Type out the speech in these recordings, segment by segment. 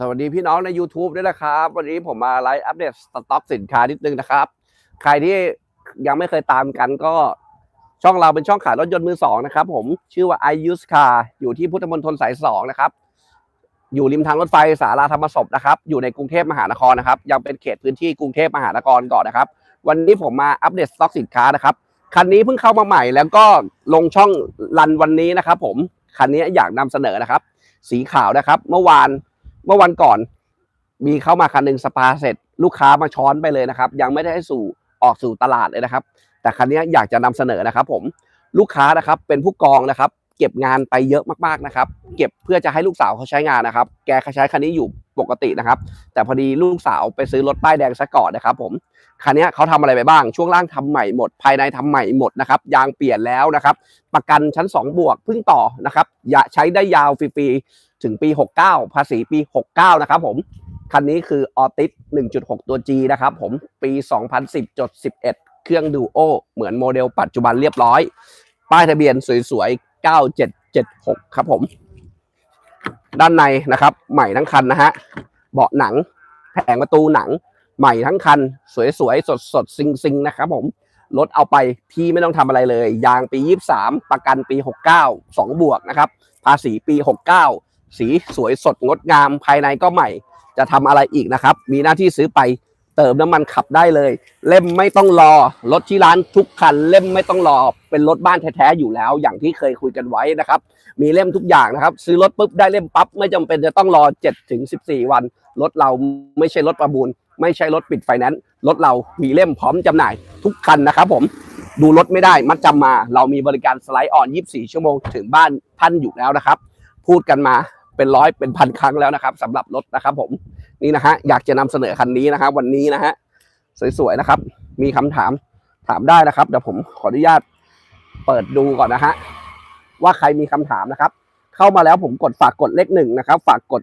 สวัสดีพี่น้องใน YouTube ด้วยนะครับ วันนี้ผมมาไลฟ์อัปเดตสต็อกสินค้านิดนึงนะครับ ใครที่ยังไม่เคยตามกันก็ช่องเราเป็นช่องขายรถยนต์มือสองนะครับผมชื่อว่า i use car อยู่ที่พุทธมณฑลสายสองนะครับ อยู่ริมทางรถไฟสาราธรรมศพนะครับ อยู่ในกรุงเทพมหานครนะครับ ยังเป็นเขตพื้นที่กรุงเทพมหานครก่อนนะครับ วันนี้ผมมาอัปเดตสต็อกสินค้านะครับ คันนี้เพิ่งเข้ามาใหม่แล้วก็ลงช่องรันวันนี้นะครับ ผมคันนี้อยากนำเสนอนะครับ สีขาวนะครับ เมื่อวาน เมื่อวันก่อน มีเข้ามาคันหนึ่งสปาเสร็จ ลูกค้ามาช้อนไปเลยนะครับ ยังไม่ได้ให้สู่ออกสู่ตลาดเลยนะครับ แต่คันนี้อยากจะนำเสนอนะครับ ผมลูกค้านะครับเป็นผู้กองนะครับ เก็บงานไปเยอะมากๆนะครับ เก็บเพื่อจะให้ลูกสาวเขาใช้งานนะครับ แกเขาใช้คันนี้อยู่ปกตินะครับ แต่พอดีลูกสาวไปซื้อรถป้ายแดงซะก่อนนะครับ ผมคันนี้เขาทำอะไรไปบ้าง ช่วงล่างทำใหม่หมด ภายในทำใหม่หมดนะครับยางเปลี่ยนแล้วนะครับ ประกันชั้น 2 บวกเพิ่งต่อนะครับ อย่าใช้ได้ยาวฟรี ถึงปี 69 ภาษีปี 69 นะครับผม คันนี้คือออติส1.6 ตัว G นะครับผม ปี 2010.11 เครื่องดูโอเหมือนโมเดลปัจจุบันเรียบร้อย ป้ายทะเบียนสวยๆ 9776 ครับผม ด้านในนะครับ ใหม่ทั้งคันนะฮะ เบาะหนัง แผงประตูหนัง ใหม่ทั้งคัน สวยๆ สดๆ ซิงๆ นะครับผมรถเอาไปพี่ไม่ต้องทำอะไรเลย ยางปี 23 ประกันปี 69 2 บวกนะครับ ภาษีปี 69 สีสวยสดงดงามภายในก็ใหม่ จะทำอะไรอีกนะครับ มีหน้าที่ซื้อไปเติมน้ำมันขับได้เลย เล่มไม่ต้องรอ รถที่ร้านทุกคัน เล่มไม่ต้องรอ เป็นรถบ้านแท้ๆอยู่แล้ว อย่างที่เคยคุยกันไว้นะครับ มีเล่มทุกอย่างนะครับ ซื้อรถปุ๊บได้เล่มปั๊บไม่จำเป็นจะต้องรอ7ถึง14 วัน รถเราไม่ใช่รถประมูล ไม่ใช่รถปิดไฟแนนซ์รถเรามีเล่มพร้อมจำหน่ายทุกคันนะครับ ผมดูรถไม่ได้มัดจำมา เรามีบริการสไลด์ออน 24 ชั่วโมงถึงบ้านท่านอยู่แล้วนะครับ พูดกันมา เป็นร้อยเป็นพันครั้งแล้วนะครับสำหรับรถนะครับ ผมนี่นะฮะอยากจะนำเสนอคันนี้นะฮะวันนี้นะฮะสวยๆนะครับ มีคำถามถามได้นะครับเดี๋ยวผมขออนุญาตเปิดดูก่อนนะฮะว่าใครมีคำถามนะครับ เข้ามาแล้วผมกดฝากกดเลขหนึ่งนะครับ ฝากกด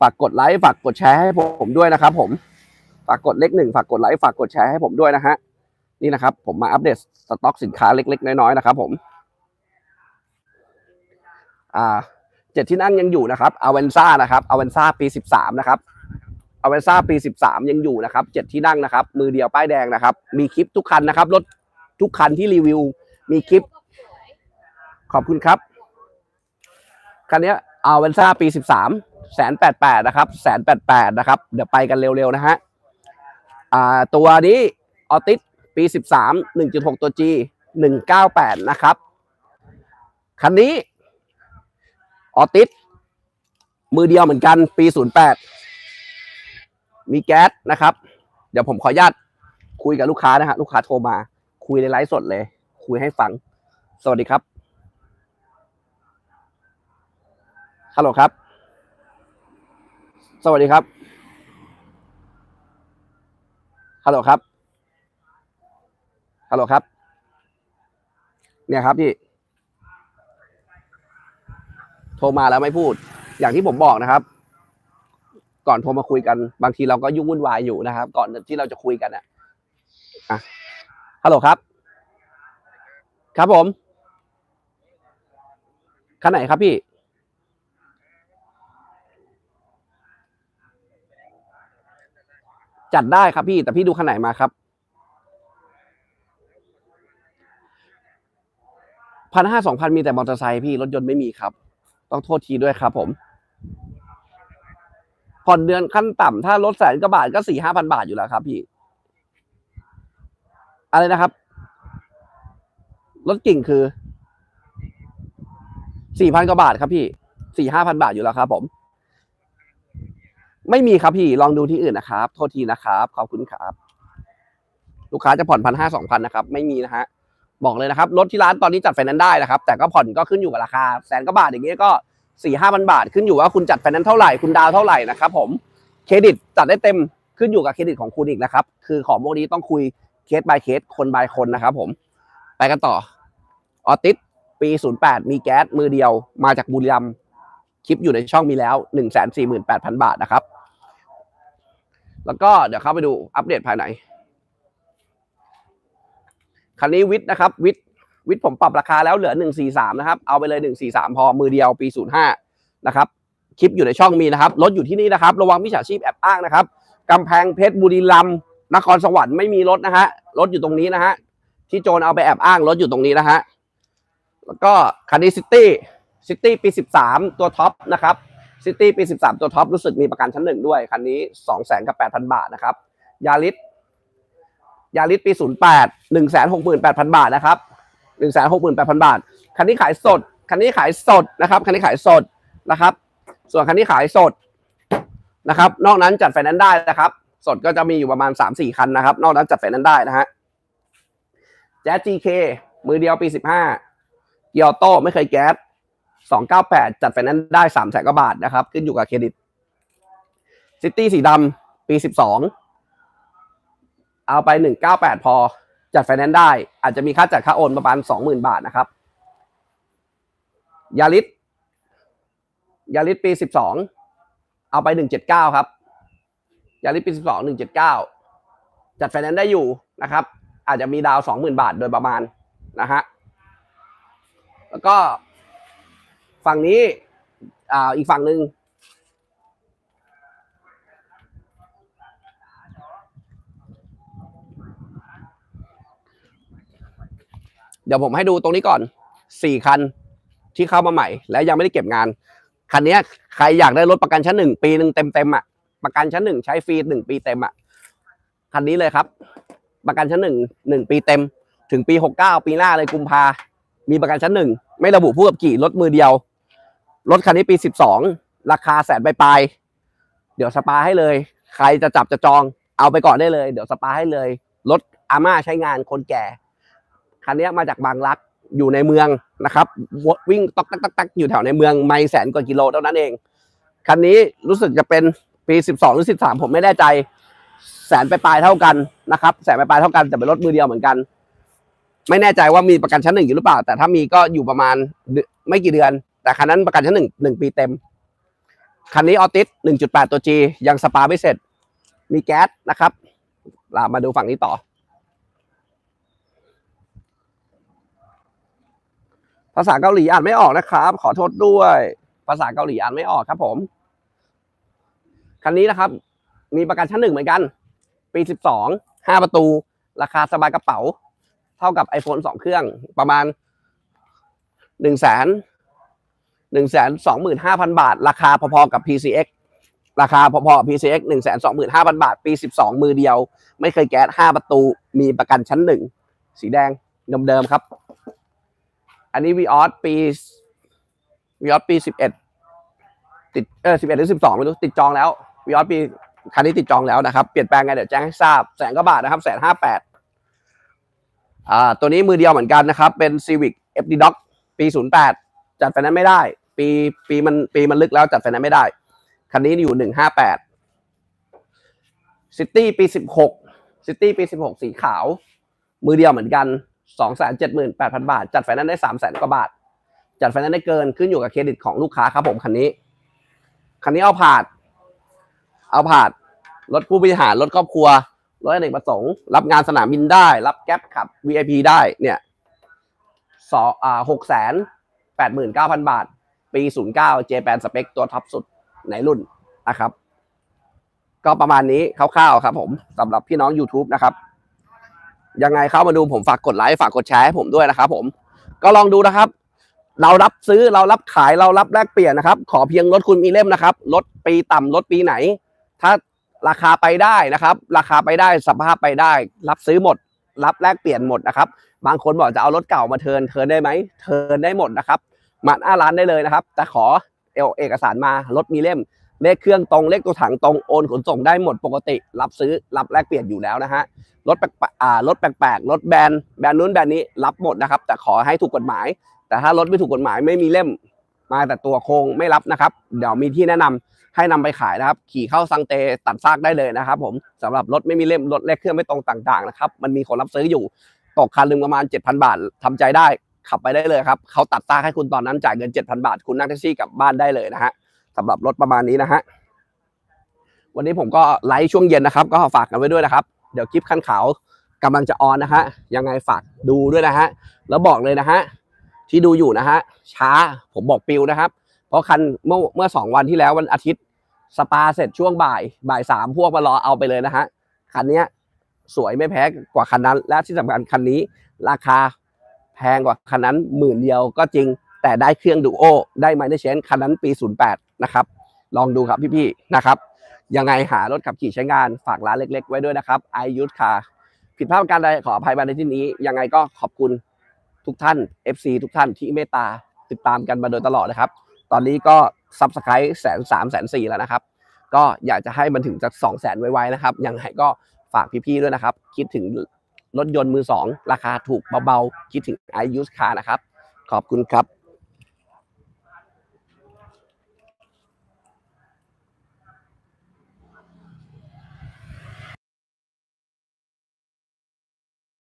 ฝากกดไลค์ฝากกดแชร์ให้ผมด้วยนะครับ ผมฝากกดเลขหนึ่งฝากกดไลค์ฝากกดแชร์ให้ผมด้วยนะฮะนี่นะครับ ผมมาอัปเดตสต็อกสินค้าเล็ก ๆ น้อยๆนะครับ ผม อ่า เจ็ดที่นั่งยังอยู่นะครับอเวนซ่านะครับอเวนซ่าปีสิบสามนะครับอเวนซ่าปีสิบสามยังอยู่นะครับเจ็ดที่นั่งนะครับ มือเดียวป้ายแดงนะครับ มีคลิปทุกคันนะครับรถทุกคันที่รีวิว มีคลิป ขอบคุณครับ คันนี้อเวนซ่าปีสิบสามแสนแปดแปดนะครับแสนแปดแปดนะครับ เดี๋ยวไปกันเร็วๆนะฮะอ่าตัวนี้ออติสปีสิบสามหนึ่งจุดหกตัว G หนึ่งเก้าแปดนะครับ คันนี้ ออติสมือเดียวเหมือนกันปี 08 มีแก๊สนะครับ เดี๋ยวผมขออนุญาตคุยกับลูกค้านะฮะลูกค้าโทรมา คุยในไลฟ์สดเลย คุยให้ฟัง สวัสดีครับฮัลโหลครับ สวัสดีครับฮัลโหลครับฮัลโหลครับ เนี่ยครับพี่ โทรมาแล้วไม่พูด อย่างที่ผมบอกนะครับ ก่อนโทรมาคุยกัน บางทีเราก็ยุ่งวุ่นวายอยู่นะครับ ก่อนที่เราจะคุยกันอะอะฮัลโหลครับ ครับผมคันไหนครับพี่ จัดได้ครับพี่ แต่พี่ดูคันไหนมาครับพันห้าสองพันมีแต่มอเตอร์ไซค์พี่รถยนต์ไม่มีครับ ต้องโทษทีด้วยครับผม ผ่อนเดือนขั้นต่ำถ้ารถแสนกว่าบาทก็สี่ห้าพันบาทอยู่แล้วครับ พี่ อะไรนะครับรถกิ่งคือสี่พันกว่าบาทครับพี่สี่ห้าพันบาทอยู่แล้วครับ ผม ไม่มีครับพี่ ลองดูที่อื่นนะครับ โทษทีนะครับ ขอบคุณครับ ลูกค้าจะผ่อนพันห้าสองพันนะครับ ไม่มีนะฮะ บอกเลยนะครับรถที่ร้านตอนนี้จัดไฟแนนซ์ได้นะครับ แต่ก็ผ่อนก็ขึ้นอยู่กับราคาแสนกว่าบาทอย่างเงี้ยก็สี่ห้าพันบาท ขึ้นอยู่ว่าคุณจัดไฟแนนซ์เท่าไหร่คุณดาวเท่าไหร่นะครับผมเครดิตจัดได้เต็มขึ้นอยู่กับเครดิตของคุณอีกนะครับ คือของพวกนี้ต้องคุยเคส by เคสคน by คนนะครับผมไปกันต่อออติสปี 08 มีแก๊สมือเดียวมาจากบุรีรัมย์คลิปอยู่ในช่องมีแล้ว 1 4 8 0 0 0 บาทนะครับ แล้วก็เดี๋ยวเข้าไปดูอัปเดตภายใน คันนี้วิทย์นะครับวิทย์วิทย์ผมปรับราคาแล้วเหลือ 143 นะครับ เอาไปเลย 143 พอมือเดียวปี 05 นะครับ คลิปอยู่ในช่องมีนะครับรถอยู่ที่นี่นะครับ ระวังมิจฉาชีพแอบอ้างนะครับกำแพงเพชรบุรีรัมย์นครสวรรค์ไม่มีรถนะฮะรถอยู่ตรงนี้นะฮะที่โจรเอาไปแอบอ้างรถอยู่ตรงนี้นะฮะแล้วก็คันนี้ซิตี้ซิตี้ปี 13 ตัวท็อปนะครับซิตี้ปี 13 ตัวท็อปรู้สึกมีประกันชั้นหนึ่งด้วย คันนี้ 2 0 0 0 0กับ 8,000 บาทนะครับยาริส ยาริสปี 08 168,000 บาทนะครับ 168,000 บาท คันนี้ขายสด คันนี้ขายสดนะครับ คันนี้ขายสดนะครับ ส่วนคันนี้ขายสดนะครับ นอกนั้นจัดไฟแนนซ์ได้นะครับ สดก็จะมีอยู่ประมาณ 3-4 คันนะครับ นอกนั้นจัดไฟแนนซ์ได้นะฮะแจ๊ส GK มือเดียวปี 15เกียร์โต้ไม่เคยแก๊ส298 จัดไฟแนนซ์ได้3แสนกว่าบาทนะครับ ขึ้นอยู่กับเครดิตซิตี้สีดำปี 12 เอาไป 198 พอ จัดไฟแนนซ์ได้ อาจจะมีค่าจัดค่าโอนประมาณ 20,000 บาทนะครับ ยาริสยาริสปี 12 เอาไป 179 ครับ ยาริสปี 12 179 จัดไฟแนนซ์ได้อยู่นะครับ อาจจะมีดาว 20,000 บาทโดยประมาณนะฮะ แล้วก็ฝั่งนี้อ่าอีกฝั่งหนึ่ง เดี๋ยวผมให้ดูตรงนี้ก่อนสี่คันที่เข้ามาใหม่ และยังไม่ได้เก็บงาน คันนี้ใครอยากได้รถประกันชั้นหนึ่งปีหนึ่งเต็มเต็มๆอะประกันชั้นหนึ่งใช้ฟรีหนึ่งปีเต็มอะคันนี้เลยครับ ประกันชั้นหนึ่งหนึ่งปีเต็ม ถึงปีหกเก้าปีหน้าเลยกุมภามีประกันชั้นหนึ่งไม่ระบุผู้ขับขี่รถมือเดียว รถคันนี้ปีสิบสองราคาแสนปลายเดี๋ยวสปาให้เลย ใครจะจับจะจองเอาไปก่อนได้เลย เดี๋ยวสปาให้เลย รถอาม่าใช้งานคนแก่ คันนี้มาจากบางรักอยู่ในเมืองนะครับวิ่งตอกตักตักตักอยู่แถวในเมืองไม่แสนกว่ากิโลเท่านั้นเอง คันนี้รู้สึกจะเป็นปีสิบสองหรือสิบสามผมไม่แน่ใจ แสนไปปลายเท่ากันนะครับ แสนไปปลายเท่ากันแต่เป็นรถมือเดียวเหมือนกัน ไม่แน่ใจว่ามีประกันชั้นหนึ่งอยู่หรือเปล่า แต่ถ้ามีก็อยู่ประมาณไม่กี่เดือน แต่คันนั้นประกันชั้นหนึ่งหนึ่งปีเต็ม คันนี้ออติสหนึ่งจุดแปดตัว G ยังสปาไม่เสร็จ มีแก๊สนะครับามาดูฝั่งนี้ต่อ ภาษาเกาหลีอ่านไม่ออกนะครับ ขอโทษด้วย ภาษาเกาหลีอ่านไม่ออกครับ ผม คันนี้นะครับ มีประกันชั้นหนึ่งเหมือนกัน ปีสิบสองห้าประตู ราคาสบายกระเป๋า เท่ากับ iPhone สองเครื่องประมาณหนึ่งแสนหนึ่งแสนสองหมื่นห้าพันบาท ราคาพอๆกับ PCX ราคาพอๆกับ PCX หนึ่งแสนสองหมื่นห้าพันบาท ปีสิบสองมือเดียว ไม่เคยแก๊สห้าประตู มีประกันชั้นหนึ่งสีแดงเดิมๆครับ อันนี้วีออสปีวีออสปีสิบเอ็ดติดเออสิบเอ็ดหรือสิบสองไม่รู้ติดจองแล้ววีออสปีคันนี้ติดจองแล้วนะครับ เปลี่ยนแปลงไงเดี๋ยวแจ้งให้ทราบแสนกว่าบาทนะครับแสนห้าแปดอ่าตัวนี้มือเดียวเหมือนกันนะครับ เป็น Civic FD Doc ปีศูนย์แปดจัดไฟแนนซ์ไม่ได้ ปีปีมันปีมันลึกแล้วจัดไฟแนนซ์ไม่ได้ คันนี้อยู่หนึ่งห้าแปดซิตี้ปีสิบหกซิตี้ปีสิบหกสีขาว มือเดียวเหมือนกัน สองแสนเจ็ดหมื่นแปดพันบาท จัดไฟแนนซ์ได้สามแสนกว่าบาท จัดไฟแนนซ์ได้เกินขึ้นอยู่กับเครดิตของลูกค้าครับผมคันนี้ คันนี้เอาผาด เอาผาด รถผู้บริหาร รถครอบครัว รถอเนกประสงค์ รับงานสนามบินได้ รับแก๊ปขับ VIP ได้เนี่ยสออ่าหกแสนแปดหมื่นเก้าพันบาท ปีศูนย์เก้าเจแปนสเปคตัวท็อปสุดในรุ่นนะครับ ก็ประมาณนี้คร่าวๆครับผมสำหรับพี่น้อง YouTube นะครับ ยังไงเข้ามาดูผมฝากกดไลค์ฝากกดแชร์ให้ผมด้วยนะครับผมก็ลองดูนะครับ เรารับซื้อเรารับขายเรารับแลกเปลี่ยนนะครับ ขอเพียงรถคุณมีเล่มนะครับรถปีต่ำรถปีไหน ถ้าราคาไปได้นะครับ ราคาไปได้สภาพไปได้ รับซื้อหมด รับแลกเปลี่ยนหมดนะครับ บางคนบอกจะเอารถเก่ามาเทิร์นเทิร์นได้ไหมเทิร์นได้หมดนะครับมาหน้าร้านได้เลยนะครับ แต่ขอเอเอกสารมารถมีเล่ม เลขเครื่องตรงเลขตัวถังตรงโอนขนส่งได้หมดปกติ รับซื้อรับแลกเปลี่ยนอยู่แล้วนะฮะรถแปลกๆอ่ารถแปลกๆรถแบรนด์แบรนด์นู้นแบรนด์นี้รับหมดนะครับ แต่ขอให้ถูกกฎหมาย แต่ถ้ารถไม่ถูกกฎหมายไม่มีเล่มมาแต่ตัวโครงไม่รับนะครับ เดี๋ยวมีที่แนะนำให้นำไปขายนะครับ ขี่เข้าซังเตตัดซากได้เลยนะครับ ผมสำหรับรถไม่มีเล่มรถเลขเครื่องไม่ตรงต่างๆนะครับมันมีคนรับซื้ออยู่ตกคันหนึ่งประมาณ 7,000 บาททำใจได้ขับไปได้เลยครับเขาตัดซากให้คุณตอนนั้นจ่ายเงิน 7,000 บาท คุณนั่งแท็กซี่กลับบ้านได้เลยนะฮะ สำหรับรถประมาณนี้นะฮะวันนี้ผมก็ไลฟ์ช่วงเย็นนะครับ ก็ฝากกันไว้ด้วยนะครับ เดี๋ยวคลิปคันขาวกำลังจะออนนะฮะยังไงฝากดูด้วยนะฮะแล้วบอกเลยนะฮะที่ดูอยู่นะฮะช้าผมบอกปิวนะครับ เพราะคันเมื่อเมื่อสองวันที่แล้ววันอาทิตย์สปาเสร็จช่วงบ่ายบ่ายสามพวกมารอเอาไปเลยนะฮะคันนี้สวยไม่แพ้กว่าคันนั้น และที่สำคัญคันนี้ ราคาแพงกว่าคันนั้นหมื่นเดียวก็จริงแต่ได้เครื่องดูโอได้ไมเนเชนคันนั้นปี 08 นะครับ ลองดูครับพี่ๆนะครับ ยังไงหารถขับขี่ใช้งานฝากร้านเล็ก ๆ ไว้ด้วยนะครับ i u s e Car ผิดพลาดการใดขออภัยมาในที่นี้ ยังไงก็ขอบคุณทุกท่าน FC ทุกท่านที่เมตตาติดตามกันมาโดยตลอดนะครับ ตอนนี้ก็ซับสไครต์แสนสามแสนสี่แล้วนะครับ ก็อยากจะให้มันถึงจากสองแสนไวๆนะครับ ยังไงก็ฝากพี่ๆด้วยนะครับ คิดถึงรถยนต์มือสองราคาถูกเบาๆ คิดถึง i u s e Car นะครับ ขอบคุณครับ